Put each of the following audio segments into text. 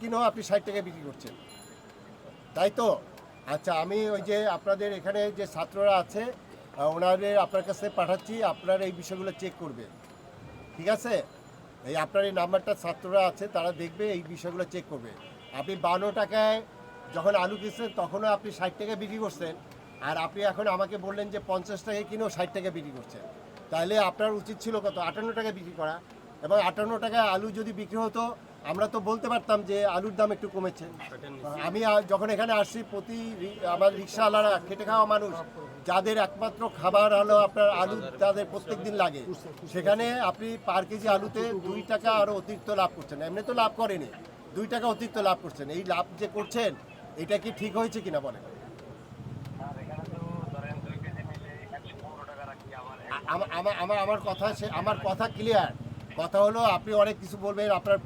কিনেও আপনি ষাট টাকায় বিক্রি করছেন। তাই তো? আচ্ছা আমি ওই যে আপনাদের এখানে যে ছাত্ররা আছে ওনাদের আপনার কাছে পাঠাচ্ছি, আপনারা এই বিষয়গুলো চেক করবে ঠিক আছে? এই আপনার এই নাম্বারটা ছাত্ররা আছে, তারা দেখবে এই বিষয়গুলো চেক করবে। আপনি বান্ন টাকায় যখন আলু কিনছেন, তখনও আপনি ষাট টাকায় বিক্রি করছেন। আর আপনি এখন আমাকে বললেন যে পঞ্চাশ টাকায় কিনেও ষাট টাকা বিক্রি করছেন। তাহলে আপনার উচিত ছিল কত? আটান্ন টাকা বিক্রি করা। এবং আটান্ন টাকায় আলু যদি বিক্রি হতো আমরা তো বলতে পারতাম যে আলুর দাম একটু কমেছে। আমি যখন এখানে আসছি প্রতি আমার রিক্সাওয়ালারা খেটে খাওয়া মানুষ যাদের একমাত্র খাবার হলো আপনার আলু তাদের প্রত্যেক দিন লাগে। সেখানে আপনি পার কেজি আলুতে দুই টাকা আরও অতিরিক্ত লাভ করছেন। এমনি তো লাভ করেনি। দুই টাকা অতিরিক্ত লাভ করছেন। এই লাভ যে করছেন এটা কি ঠিক হয়েছে কিনা বলেন? আমা- আমার আমার কথা আমার কথা ক্লিয়ার কথা হলো আপনি অনেক কিছু বলবেন আপনার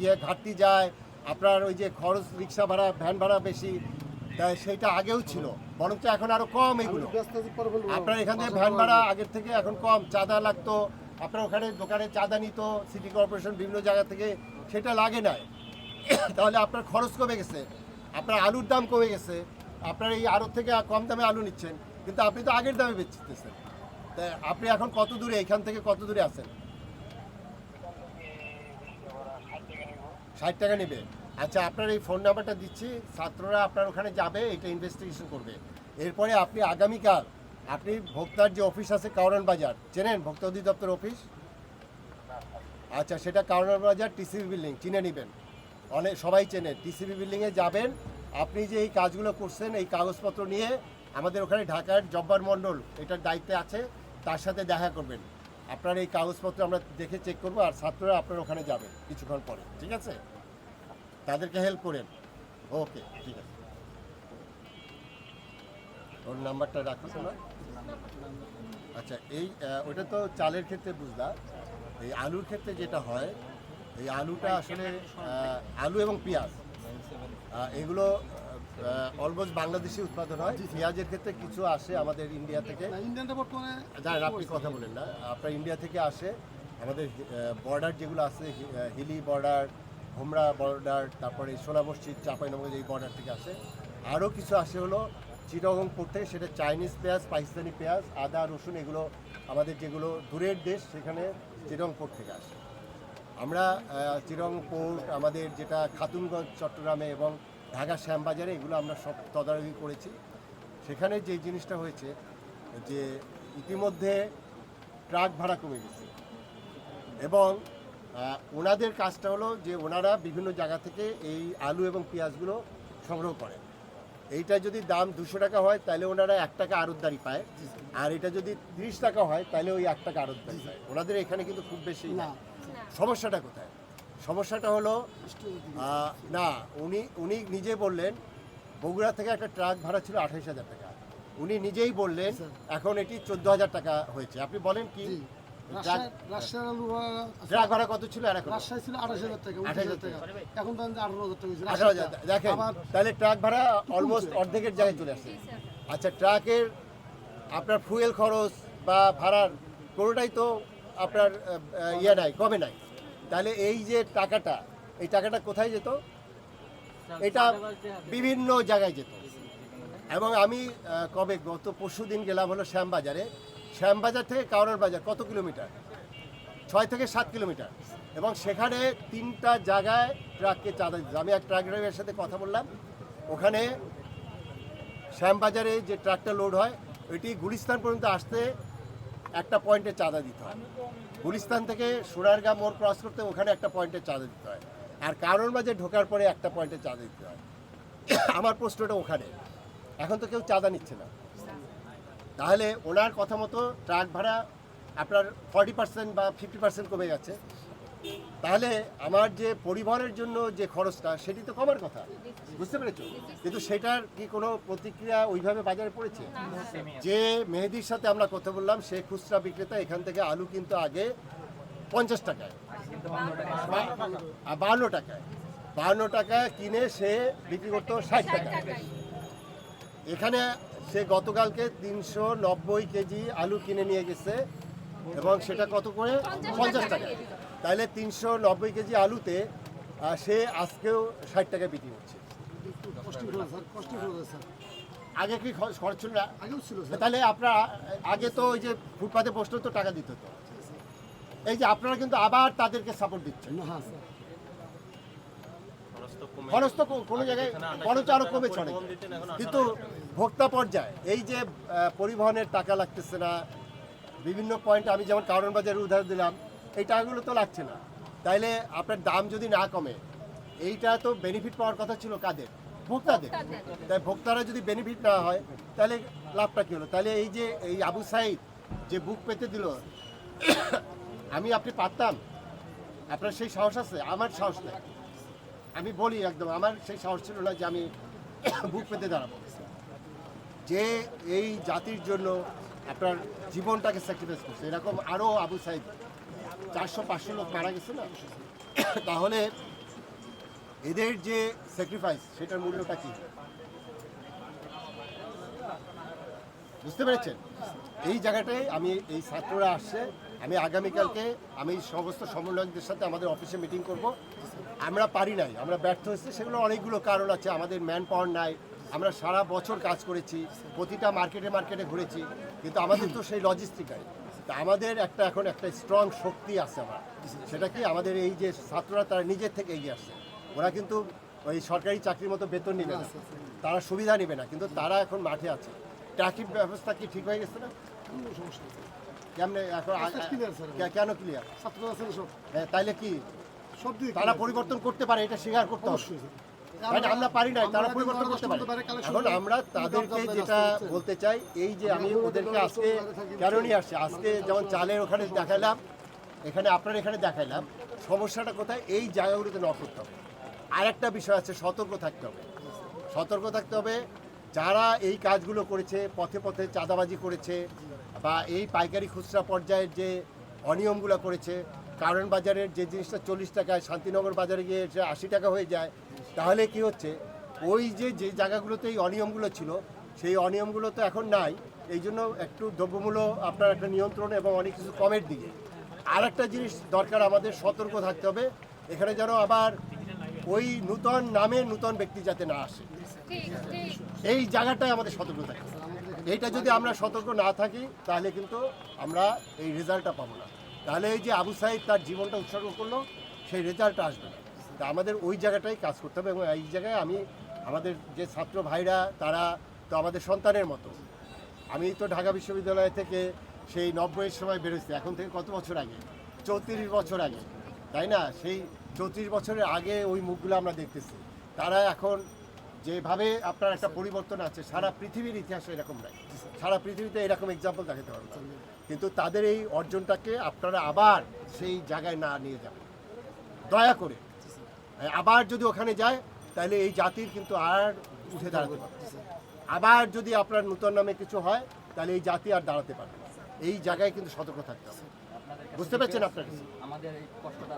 ইয়ে ঘাটতি যায় আপনার ওই যে খরচ রিক্সা ভাড়া ভ্যান ভাড়া বেশি তাই সেইটা আগেও ছিল বরঞ্চ এখন আরও কম এগুলো। আপনার এখান থেকে ভ্যান ভাড়া আগের থেকে এখন কম চাঁদা লাগতো আপনার ওখানে দোকানে চাঁদা নিত সিটি কর্পোরেশন বিভিন্ন জায়গা থেকে সেটা লাগে নাই। তাহলে আপনার খরচ কমে গেছে আপনার আলুর দাম কমে গেছে আপনার এই আরও থেকে কম দামে আলু নিচ্ছেন কিন্তু আপনি তো আগের দামে বেচতেছেন। তা আপনি এখন কত দূরে এখান থেকে কত দূরে আছেন? ষাট টাকা নেবে। আচ্ছা আপনার এই ফোন নাম্বারটা দিচ্ছি। ছাত্ররা আপনার ওখানে যাবে, এটা ইনভেস্টিগেশন করবে। এরপরে আপনি আগামীকাল, আপনি ভোক্তার যে অফিস আছে কাউরান বাজার, চেনেন ভোক্তা অধিদপ্তর অফিস আচ্ছা সেটা কাউরান বাজার টিসিবি বিল্ডিং চিনে নেবেন। অনেক, সবাই চেনে টিসিবি বিল্ডিংয়ে যাবেন। আপনি যে এই কাজগুলো করছেন, এই কাগজপত্র নিয়ে আমাদের ওখানে ঢাকার জব্বার মণ্ডল, এটার দায়িত্বে আছে, তার সাথে দেখা করবেন। আপনার এই কাগজপত্র আমরা দেখে চেক করব আর ছাত্ররা আপনার ওখানে যাবে কিছুক্ষণ পরে, ঠিক আছে? তাদেরকে হেল্প করেন। ওকে ঠিক আছে। ওর নাম্বারটা রাখুন আচ্ছা এই ওটা তো চালের ক্ষেত্রে বুঝলাম। এই আলুর ক্ষেত্রে যেটা হয়, এই আলুটা আসলে আলু এবং পেঁয়াজ এগুলো অলমোস্ট বাংলাদেশি উৎপাদন হয়। পেঁয়াজের ক্ষেত্রে কিছু আসে আমাদের ইন্ডিয়া থেকে। জানেন আপনি কথা বলেন না। আপনার ইন্ডিয়া থেকে আসে আমাদের বর্ডার যেগুলো আছে হিলি বর্ডার হোমরা বর্ডার তারপরে সোনা মসজিদ চাঁপাইনবাবগঞ্জ এই বর্ডার থেকে আসে। আরও কিছু আসে হলো পোর্ট থেকে সেটা চাইনিজ পেঁয়াজ পাকিস্তানি পেঁয়াজ আদা রসুন এগুলো আমাদের যেগুলো দূরের দেশ সেখানে চিরং পোর্ট থেকে আসে। আমরা চিরং পোর্ট আমাদের যেটা খাতুনগঞ্জ চট্টগ্রামে এবং ঢাকা শ্যামবাজারে এগুলো আমরা সব তদারকি করেছি। সেখানে যে জিনিসটা হয়েছে যে ইতিমধ্যে ট্রাক ভাড়া কমে গেছে এবং ওনাদের কাজটা হলো যে ওনারা বিভিন্ন জায়গা থেকে এই আলু এবং পেঁয়াজগুলো সংগ্রহ করেন এইটা যদি দাম দুশো টাকা হয় তাহলে ওনারা এক টাকা আড়তদারি পায়। আর এটা যদি তিরিশ টাকা হয় তাহলে ওই এক টাকা আড়তদারি পায়। ওনাদের এখানে কিন্তু খুব বেশি না। সমস্যাটা কোথায়? সমস্যাটা হলো না উনি উনি নিজে বললেন বগুড়া থেকে একটা ট্রাক ভাড়া ছিল আঠাইশ হাজার টাকা। উনি নিজেই বললেন এখন এটি চোদ্দ হাজার টাকা হয়েছে। আপনি বলেন কি। ট্রাক ভাড়া কত ছিল আর এখন? ছিল আঠাশ হাজার টাকা উনিশ 28,000 হাজার টাকা। এখন আঠারো হাজার টাকা আঠারো হাজার দেখেন তাহলে ট্রাক ভাড়া অলমোস্ট অর্ধেকের জায়গায় চলে আসছে আচ্ছা ট্রাকের আপনার ফুয়েল খরচ বা ভাড়ার কোনোটাই তো আপনার ইয়ে নাই কমে নাই। তাহলে এই যে টাকাটা এই টাকাটা কোথায় যেত? এটা বিভিন্ন জায়গায় যেত। এবং আমি কবে গত পরশু দিন গেলাম হলো শ্যামবাজারে। শ্যামবাজার থেকে কাউরার বাজার কত কিলোমিটার? ছয় থেকে সাত কিলোমিটার। এবং সেখানে তিনটা জায়গায় ট্রাককে চাঁদা দিত। আমি এক ট্রাক ড্রাইভারের সাথে কথা বললাম। ওখানে শ্যামবাজারে যে ট্রাকটা লোড হয় ওইটি গুলিস্তান পর্যন্ত আসতে একটা পয়েন্টে চাঁদা দিতে হয়। গুলিস্তান থেকে সুরারগা মোড় ক্রস করতে ওখানে একটা পয়েন্টে চাঁদা দিতে হয়। আর কারণ বাজে ঢোকার পরে একটা পয়েন্টে চাঁদা দিতে হয়। আমার প্রশ্নটা ওখানে। এখন তো কেউ চাঁদা নিচ্ছে না। তাহলে ওনার কথা মতো ট্রাক ভাড়া আপনার ফর্টি পার্সেন্ট বা ফিফটি পার্সেন্ট কমে গেছে তাহলে আমার যে পরিবহনের জন্য যে খরচটা সেটি তো কমার কথা। বুঝতে পেরেছ? কিন্তু সেটার কি কোনো প্রতিক্রিয়া ওইভাবে বাজারে পড়েছে? যে মেহেদির সাথে আমরা কথা বললাম সে খুচরা বিক্রেতা এখান থেকে আলু কিন্তু আগে পঞ্চাশ টাকায়। বাহান্ন টাকায়। বাহান্ন টাকায় কিনে সে বিক্রি করতো ষাট টাকায়। এখানে সে গতকালকে তিনশো নব্বই কেজি আলু কিনে নিয়ে গেছে এবং সেটা কত করে? পঞ্চাশ টাকা তাহলে তিনশো নব্বই কেজি আলুতে সে আজকেও ষাট টাকা বিক্রি স্যার আগে কি খরচ ছিল না? তাহলে আপনারা আগে তো ওই যে ফুটপাতে বসলে তো টাকা দিত তো এই যে আপনারা কিন্তু আবার তাদেরকে সাপোর্ট দিচ্ছেন। হ্যাঁ খরচ তো কোনো জায়গায় খরচ আরও কমেছে অনেক। কিন্তু ভোক্তা পর্যায়ে এই যে পরিবহনের টাকা লাগতেছে না। বিভিন্ন পয়েন্ট আমি যেমন কারণ বাজারের উদাহরণ দিলাম এই টাকাগুলো তো লাগছে না। তাইলে আপনার দাম যদি না কমে, এইটা তো বেনিফিট পাওয়ার কথা ছিল কাদের? ভোক্তাদের। তাই ভোক্তারা যদি বেনিফিট না হয় তাহলে লাভটা কী হলো? তাহলে এই যে, এই আবু সাইদ যে বুক পেতে দিল, আমি আপনি পারতাম? আপনার সেই সাহস আছে? আমার সাহস নেই। আমি বলি একদম, আমার সেই সাহস ছিল না যে আমি বুক পেতে দাঁড়াবো। যে এই জাতির জন্য আপনার জীবনটাকে স্যাক্রিফাইস করছে। এরকম আরও আবু সাইদ চারশো পাঁচশো লোক মারা গেছে না তাহলে এদের যে স্যাক্রিফাইস সেটার মূল্যটা কি? বুঝতে পেরেছেন? এই জায়গাটায় আমি, এই ছাত্ররা আসছে, আমি আগামীকালকে আমি সমস্ত সমন্বয়কদের সাথে আমাদের অফিসে মিটিং করব। আমরা পারি নাই, আমরা ব্যর্থ হয়েছি, সেগুলো অনেকগুলো কারণ আছে, আমাদের ম্যান পাওয়ার নাই, আমরা সারা বছর কাজ করেছি, প্রতিটা মার্কেটে মার্কেটে ঘুরেছি, কিন্তু আমাদের তো সেই লজিস্টিক তা আমাদের একটা এখন একটা স্ট্রং শক্তি আছে আমার। সেটা কি? আমাদের এই যে ছাত্ররা তারা নিজের থেকে এগিয়ে আসছে। ওরা কিন্তু ওই সরকারি চাকরির মতো বেতন নেবে না। তারা সুবিধা নেবে না কিন্তু তারা এখন মাঠে আছে। ট্রাফিক ব্যবস্থা কি ঠিক হয়ে গেছে না? সমস্যা কেমনে এখন কেন ক্লিয়ার ছাত্র আছে না সব? তাইলে কি সব তারা পরিবর্তন করতে পারে এটা স্বীকার করতে হবে। অবশ্যই স্যার তাই না, আমরা পারি নাই তারা পরিবর্তন করতে পারে। শুনতে পারি, collection এখন আমরা তাদেরকে যেটা বলতে চাই এই যে আমি ওদেরকে আজকে কেন নিয়ে আসছি? আজকে যেমন চালের ওখানে দেখাইলাম এখানে আপনার এখানে দেখাইলাম সমস্যাটা কোথায়? এই জায়গাগুলোতে নক করতে হবে। আর একটা বিষয় আছে সতর্ক থাকতে হবে। সতর্ক থাকতে হবে যারা এই কাজগুলো করেছে পথে পথে চাঁদাবাজি করেছে বা এই পাইকারি খুচরা পর্যায়ের যে অনিয়মগুলো করেছে কারণ বাজারের যে জিনিসটা চল্লিশ টাকায় শান্তিনগর বাজারে গিয়ে আশি টাকা হয়ে যায় তাহলে কি হচ্ছে? ওই যে যে জায়গাগুলোতে এই অনিয়মগুলো ছিল, সেই অনিয়মগুলো তো এখন নাই। এই জন্য একটু দ্রব্যমূল্য আপনার একটা নিয়ন্ত্রণ এবং অনেক কিছু কমের দিকে। আর একটা জিনিস দরকার, আমাদের সতর্ক থাকতে হবে। এখানে যেন আবার ওই নূতন নামে নূতন ব্যক্তি যাতে না আসে। এই জায়গাটায় আমাদের সতর্ক থাকতে এইটা যদি আমরা সতর্ক না থাকি, তাহলে কিন্তু আমরা এই রেজাল্টটা পাবো না। তাহলে এই যে আবু সাহেব তার জীবনটা উৎসর্গ করল, সেই রেজাল্টটা আসবে না। তা আমাদের ওই জায়গাটাই কাজ করতে হবে এবং এই জায়গায় আমি, আমাদের যে ছাত্র ভাইরা, তারা তো আমাদের সন্তানের মতো। আমি তো ঢাকা বিশ্ববিদ্যালয় থেকে সেই নব্বইয়ের সময় বেরোচ্ছি এখন থেকে কত বছর আগে? চৌত্রিশ বছর আগে, তাই না? সেই চৌত্রিশ বছরের আগে ওই মুখগুলো আমরা দেখতেছি। তারা এখন যেভাবে আপনার একটা পরিবর্তন আছে, সারা পৃথিবীর ইতিহাসে এরকম নাই। সারা পৃথিবীতে এরকম এক্সাম্পল দেখাতে পারব। কিন্তু তাদের এই অর্জনটাকে আপনারা আবার সেই জায়গায় না নিয়ে যাবেন। দয়া করে আবার যদি ওখানে যায়, তাহলে এই জাতির কিন্তু আর উঠে দাঁড়াতে পারবে আবার যদি আপনার নূতন নামে কিছু হয়, তাহলে এই জাতি আর দাঁড়াতে পারবে। এই জায়গায় কিন্তু সতর্ক থাকতে হবে। বুঝতে পারছেন আপনার? আমাদের এই কষ্টটা